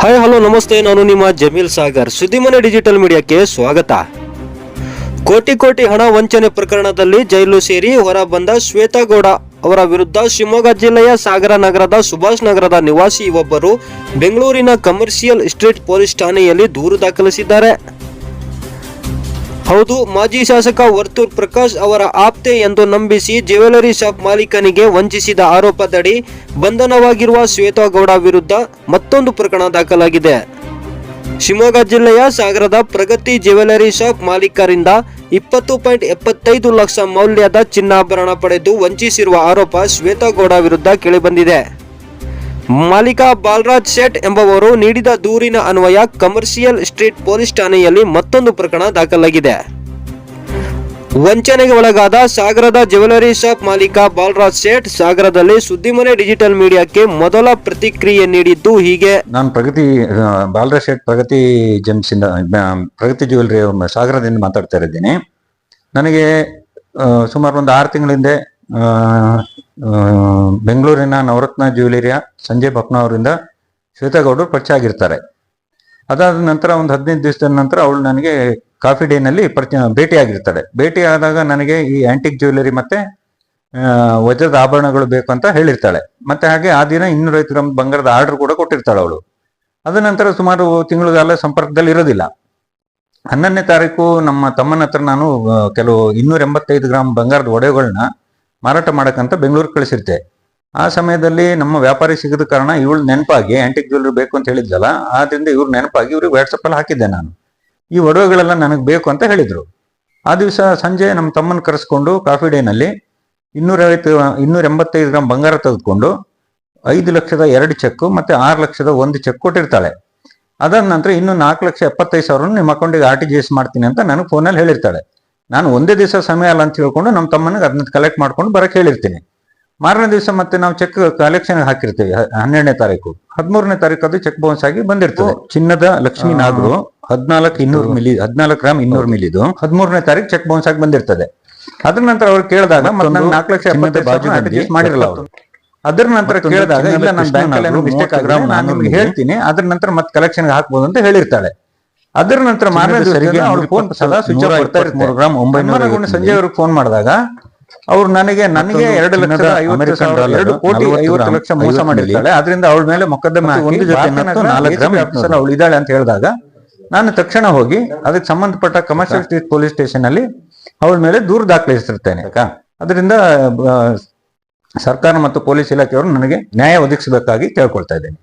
Hi hello ನಮಸ್ತೆ. ನಾನು ನಿಮ್ಮ ಜಮೀಲ್ ಸಾಗರ್. ಸುದ್ದಿಮನೆ ಡಿಜಿಟಲ್ ಮೀಡಿಯಾಕ್ಕೆ ಸ್ವಾಗತ. ಕೋಟಿ ಕೋಟಿ ಹಣ ವಂಚನೆ ಪ್ರಕರಣದಲ್ಲಿ ಜೈಲು ಸೇರಿ ಹೊರ ಬಂದ ಶ್ವೇತಾ ಗೌಡ ಅವರ ವಿರುದ್ಧ ಶಿವಮೊಗ್ಗ ಜಿಲ್ಲೆಯ ಸಾಗರ ನಗರದ ಸುಭಾಷ್ ನಗರದ ನಿವಾಸಿ ಒಬ್ಬರು ಬೆಂಗಳೂರಿನ ಕಮರ್ಷಿಯಲ್ ಸ್ಟ್ರೀಟ್ ಪೊಲೀಸ್ ಠಾಣೆಯಲ್ಲಿ ದೂರು ದಾಖಲಿಸಿದ್ದಾರೆ. ಹೌದು, ಮಾಜಿ ಶಾಸಕ ವರ್ತೂರ್ ಪ್ರಕಾಶ್ ಅವರ ಆಪ್ತೆ ಎಂದು ನಂಬಿಸಿ ಜ್ಯುವೆಲರಿ ಶಾಪ್ ಮಾಲೀಕನಿಗೆ ವಂಚಿಸಿದ ಆರೋಪದಡಿ ಬಂಧನವಾಗಿರುವ ಶ್ವೇತಾ ಗೌಡ ವಿರುದ್ಧ ಮತ್ತೊಂದು ಪ್ರಕರಣ ದಾಖಲಾಗಿದೆ. ಶಿವಮೊಗ್ಗ ಜಿಲ್ಲೆಯ ಸಾಗರದ ಪ್ರಗತಿ ಜ್ಯುವೆಲರಿ ಶಾಪ್ ಮಾಲೀಕರಿಂದ ಇಪ್ಪತ್ತು ಪಾಯಿಂಟ್ ಎಪ್ಪತ್ತೈದು ಲಕ್ಷ ಮೌಲ್ಯದ ಚಿನ್ನಾಭರಣ ಪಡೆದು ವಂಚಿಸಿರುವ ಆರೋಪ ಶ್ವೇತಾ ಗೌಡ ವಿರುದ್ಧ ಕೇಳಿಬಂದಿದೆ. ಮಾಲೀಕ ಬಾಲರಾಜ್ ಶೆಟ್ ಎಂಬುವರು ನೀಡಿದ ದೂರಿನ ಅನ್ವಯ ಕಮರ್ಷಿಯಲ್ ಸ್ಟ್ರೀಟ್ ಪೊಲೀಸ್ ಠಾಣೆಯಲ್ಲಿ ಮತ್ತೊಂದು ಪ್ರಕರಣ ದಾಖಲಾಗಿದೆ. ವಂಚನೆಗೆ ಒಳಗಾದ ಸಾಗರದ ಜ್ಯುವೆಲರಿ ಶಾಪ್ ಮಾಲೀಕ ಬಾಲರಾಜ್ ಶೇಟ್ ಸಾಗರದಲ್ಲಿ ಸುದ್ದಿಮನೆ ಡಿಜಿಟಲ್ ಮೀಡಿಯಾಕ್ಕೆ ಮೊದಲ ಪ್ರತಿಕ್ರಿಯೆ ನೀಡಿದ್ದು ಹೀಗೆ. ನಾನು ಪ್ರಗತಿ ಬಾಲರಾಜ್ ಶೆಟ್ ಪ್ರಗತಿ ಜೆಮ್ಸ್ ಇಂದ ಪ್ರಗತಿ ಜ್ಯುವೆಲರಿ ಸಾಗರದಿಂದ ಮಾತಾಡ್ತಾ ಇದ್ದೀನಿ. ನನಗೆ ಸುಮಾರು ಒಂದು ಆರು ತಿಂಗಳ ಹಿಂದೆ ಆ, ಆ, ಬೆಂಗಳೂರಿನ ನವರತ್ನ ಜ್ಯುವೆಲರಿಯ ಸಂಜಯ್ ಬಪ್ನ ಅವರಿಂದ ಶ್ವೇತಗೌಡರು ಪರಿಚಯ ಆಗಿರ್ತಾರೆ ಅದಾದ ನಂತರ ಒಂದು ಹದಿನೈದು ದಿವಸದ ನಂತರ ಅವಳು ನನಗೆ ಕಾಫಿ ಡೇನಲ್ಲಿ ಪರಿಚಯ ಭೇಟಿಯಾಗಿರ್ತಾಳೆ ಭೇಟಿ ಆದಾಗ ನನಗೆ ಈ ಆಂಟಿಕ್ ಜ್ಯುವೆಲರಿ ಮತ್ತೆ ವಜ್ರದ ಆಭರಣಗಳು ಬೇಕು ಅಂತ ಹೇಳಿರ್ತಾಳೆ. ಮತ್ತೆ ಹಾಗೆ ಆ ದಿನ ಇನ್ನೂರೈವತ್ತು ಗ್ರಾಮ್ ಬಂಗಾರದ ಆರ್ಡರ್ ಕೂಡ ಕೊಟ್ಟಿರ್ತಾಳೆ ಅವಳು. ಅದ ನಂತರ ಸುಮಾರು ತಿಂಗಳುಗಾಲ ಸಂಪರ್ಕದಲ್ಲಿ ಇರೋದಿಲ್ಲ. ಹನ್ನೊಂದನೇ ತಾರೀಕು ನಮ್ಮ ತಮ್ಮನ ಹತ್ರ ನಾನು ಕೆಲವು ಇನ್ನೂರ ಎಂಬತ್ತೈದು ಗ್ರಾಮ್ ಬಂಗಾರದ ಒಡೆಗಳನ್ನ ಮಾರಾಟ ಮಾಡಕ್ಕಂತ ಬೆಂಗಳೂರಿಗೆ ಕಳಿಸಿರ್ತೆ. ಆ ಸಮಯದಲ್ಲಿ ನಮ್ಮ ವ್ಯಾಪಾರಿ ಸಿಗದ ಕಾರಣ ಇವಳು ನೆನಪಾಗಿ ಆಂಟಿಕ್ ಜ್ಯುವೆಲ್ರಿ ಬೇಕು ಅಂತ ಹೇಳಿದ್ಲಲ್ಲ, ಆದ್ರಿಂದ ಇವ್ರು ನೆನಪಾಗಿ ಇವ್ರಿಗೆ ವಾಟ್ಸಪ್ ಅಲ್ಲಿ ಹಾಕಿದ್ದೆ ನಾನು. ಈ ಒಡವೆಗಳೆಲ್ಲ ನನಗೆ ಬೇಕು ಅಂತ ಹೇಳಿದ್ರು. ಆ ದಿವಸ ಸಂಜೆ ನಮ್ಮ ತಮ್ಮನ ಕರೆಸ್ಕೊಂಡು ಕಾಫಿ ಡೇನಲ್ಲಿ ಇನ್ನೂರೈವತ್ತು ಇನ್ನೂರ ಎಂಬತ್ತೈದು ಗ್ರಾಮ್ ಬಂಗಾರ ತೆಗೆದುಕೊಂಡು ಐದು ಲಕ್ಷದ ಎರಡು ಚೆಕ್ ಮತ್ತೆ ಆರು ಲಕ್ಷದ ಒಂದು ಚೆಕ್ ಕೊಟ್ಟಿರ್ತಾಳೆ. ಅದಾದ ನಂತರ ಇನ್ನೂ ನಾಲ್ಕು ಲಕ್ಷ ಎಪ್ಪತ್ತೈದು ಸಾವಿರ ನಿಮ್ಮ ಅಕೌಂಟಿಗೆ ಆರ್ ಟಿ ಜಿ ಎಸ್ ಮಾಡ್ತೀನಿ ಅಂತ ನನಗೆ ಫೋನಲ್ಲಿ ಹೇಳಿರ್ತಾಳೆ. ನಾನು ಒಂದೇ ದಿವಸ ಸಮಯ ಅಲ್ಲ ಅಂತ ಹೇಳ್ಕೊಂಡು ನಮ್ಮ ತಮ್ಮನಿಗೆ ಅದನ್ನ ಕಲೆಕ್ಟ್ ಮಾಡ್ಕೊಂಡು ಬರಕ್ಕೆ ಹೇಳಿರ್ತೀನಿ. ಮಾರನೇ ದಿವಸ ಮತ್ತೆ ನಾವು ಚೆಕ್ ಕಲೆಕ್ಷನ್ ಹಾಕಿರ್ತೀವಿ ಹನ್ನೆರಡನೇ ತಾರೀಕು. ಹದಿಮೂರನೇ ತಾರೀಕು ಅದು ಚೆಕ್ ಬೌನ್ಸ್ ಆಗಿ ಬಂದಿರ್ತದೆ. ಚಿನ್ನದ ಲಕ್ಷ್ಮೀ ನಾಗರು ಹದಿನಾಲ್ಕು ಇನ್ನೂರು ಮಿಲಿ ಹದಿನಾಲ್ಕು ಗ್ರಾಮ್ ಇನ್ನೂರು ಮಿಲಿದು ಹದಿಮೂರನೇ ತಾರೀಕು ಚೆಕ್ ಬೌನ್ಸ್ ಆಗಿ ಬಂದಿರ್ತದೆ. ಅದ್ರ ನಂತರ ಅವ್ರು ಕೇಳಿದಾಗ ಮತ್ತೆ ನಾಲ್ಕು ಲಕ್ಷ ಎಪ್ಪತ್ತೈದು ಮಾಡಿರಲ್ಲ ಅವರು. ಅದ್ರ ನಂತರ ಕೇಳಿದಾಗ ಇಲ್ಲ ನನ್ನ ಬ್ಯಾಂಕ್ ಅಲ್ಲಿ ಮಿಸ್ಟೇಕ್ ಆಗ್ರಾಮ್ ಗ್ರಾಮ್ ನಾನು ನಿಮ್ಗೆ ಹೇಳ್ತೀನಿ. ಅದ್ರ ನಂತರ ಮತ್ತೆ ಕಲೆಕ್ಷನ್ ಹಾಕ್ಬೋದು ಅಂತ ಹೇಳಿರ್ತಾಳೆ. ಅದರ ನಂತರ ಮಾರನೇ ದಿವಸ ಅವ್ರು ಫೋನ್ ಸದಾ ಸ್ವಿಚ್ ಆಫ್ ಇಪ್ಪತ್ಮೂರು ಬರ್ತಾ ಇರುತ್ತೆ. ಗ್ರಾಮ್ ಒಂಬೈನೂರ ಅನುಮಾನಗೊಂಡು ಸಂಜೆ ಅವ್ರಿಗೆ ಫೋನ್ ಮಾಡಿದಾಗ ಅವ್ರು ನನಗೆ ನನಗೆ ಎರಡು ಲಕ್ಷ ಐವತ್ತು ಸಾವಿರ ಎರಡು ಕೋಟಿ ಐವತ್ತು ಲಕ್ಷ ಮೋಸ ಮಾಡಿದ್ದಾಳೆ ಮಾಡಿರ್ತಾಳೆ. ಅದರಿಂದ ಅವಳ ಮೇಲೆ ಮೊಕದ್ದಮೆ ಒಂದು ಜೊತೆ ಅವಳು ಇದ್ದಾಳೆ ಅಂತ ಹೇಳಿದಾಗ ನಾನು ತಕ್ಷಣ ಹೋಗಿ ಅದಕ್ಕೆ ಸಂಬಂಧಪಟ್ಟ ಕಮರ್ಷಿಯಲ್ ಸ್ಟ್ರೀಟ್ ಪೊಲೀಸ್ ಸ್ಟೇಷನ್ ಅಲ್ಲಿ ಅವಳ ಮೇಲೆ ದೂರು ದಾಖಲಿಸಿರ್ತೇನೆ. ಅದರಿಂದ ಸರ್ಕಾರ ಮತ್ತು ಪೊಲೀಸ್ ಇಲಾಖೆಯವರು ನನಗೆ ನ್ಯಾಯ ಒದಗಿಸಬೇಕಾಗಿ ಕೇಳ್ಕೊಳ್ತಾ ಇದ್ದೇನೆ.